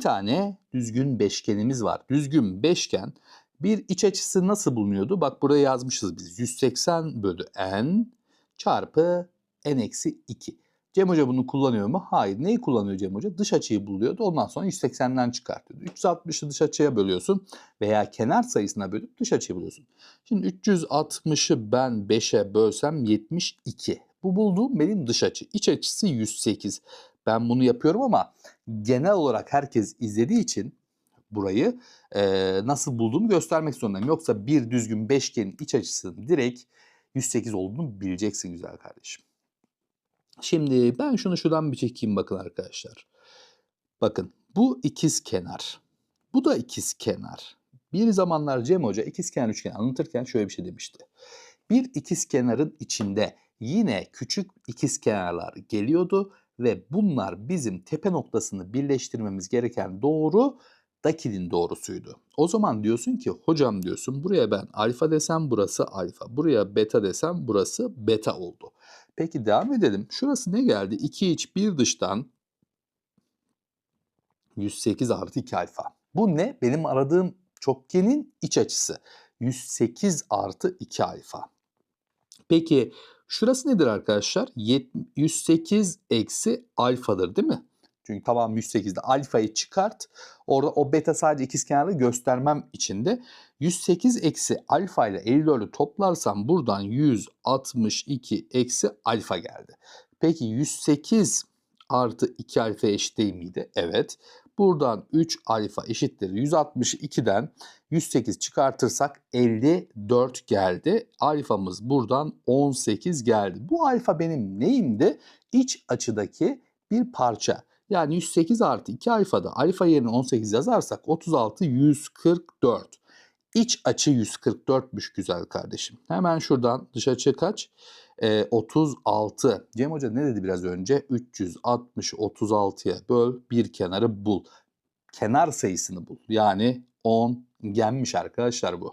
Bir tane düzgün beşgenimiz var. Düzgün beşgen bir iç açısı nasıl bulunuyordu? Bak buraya yazmışız biz. 180 bölü n çarpı n eksi 2. Cem Hoca bunu kullanıyor mu? Hayır. Neyi kullanıyor Cem Hoca? Dış açıyı buluyordu. Ondan sonra 180'den çıkartıyordu. 360'ı dış açıya bölüyorsun veya kenar sayısına bölüp dış açıyı buluyorsun. Şimdi 360'ı ben 5'e bölsem 72. Bu bulduğum benim dış açı. İç açısı 108. Ben bunu yapıyorum ama genel olarak herkes izlediği için burayı e, nasıl bulduğumu göstermek zorundayım. Yoksa bir düzgün beşgenin iç açısının direkt 108 olduğunu bileceksin güzel kardeşim. Şimdi ben şunu şuradan bir çekeyim bakın arkadaşlar. Bakın bu ikiz kenar. Bu da ikiz kenar. Bir zamanlar Cem Hoca ikiz kenar üçgen anlatırken şöyle bir şey demişti. Bir ikiz kenarın içinde yine küçük ikiz kenarlar geliyordu ve bunlar bizim tepe noktasını birleştirmemiz gereken doğru Dakil'in doğrusuydu. O zaman diyorsun ki hocam diyorsun buraya ben alfa desem burası alfa. Buraya beta desem burası beta oldu. Peki devam edelim. Şurası ne geldi? 2 iç 1 dıştan 108 artı 2 alfa. Bu ne? Benim aradığım çokgenin iç açısı. 108 artı 2 alfa. Peki şurası nedir arkadaşlar? Yet- 108 eksi alfadır değil mi? Çünkü tamam 108'de alfayı çıkart. Orada o beta sadece ikizkenarı göstermem için de 108 eksi alfa ile 54'ü toplarsam buradan 162 eksi alfa geldi. Peki 108 artı 2 alfa eşit değil miydi? Evet. Buradan 3 alfa eşittir 162'den 108 çıkartırsak 54 geldi. Alfamız buradan 18 geldi. Bu alfa benim neyimdi? İç açıdaki bir parça. Yani 108 artı 2 alfada alfa yerine 18 yazarsak 36 144. İç açı 144'müş güzel kardeşim. Hemen şuradan dış açı kaç? Ee, 36. Cem Hoca ne dedi biraz önce? 360 36'ya böl bir kenarı bul. Kenar sayısını bul. Yani 10 genmiş arkadaşlar bu.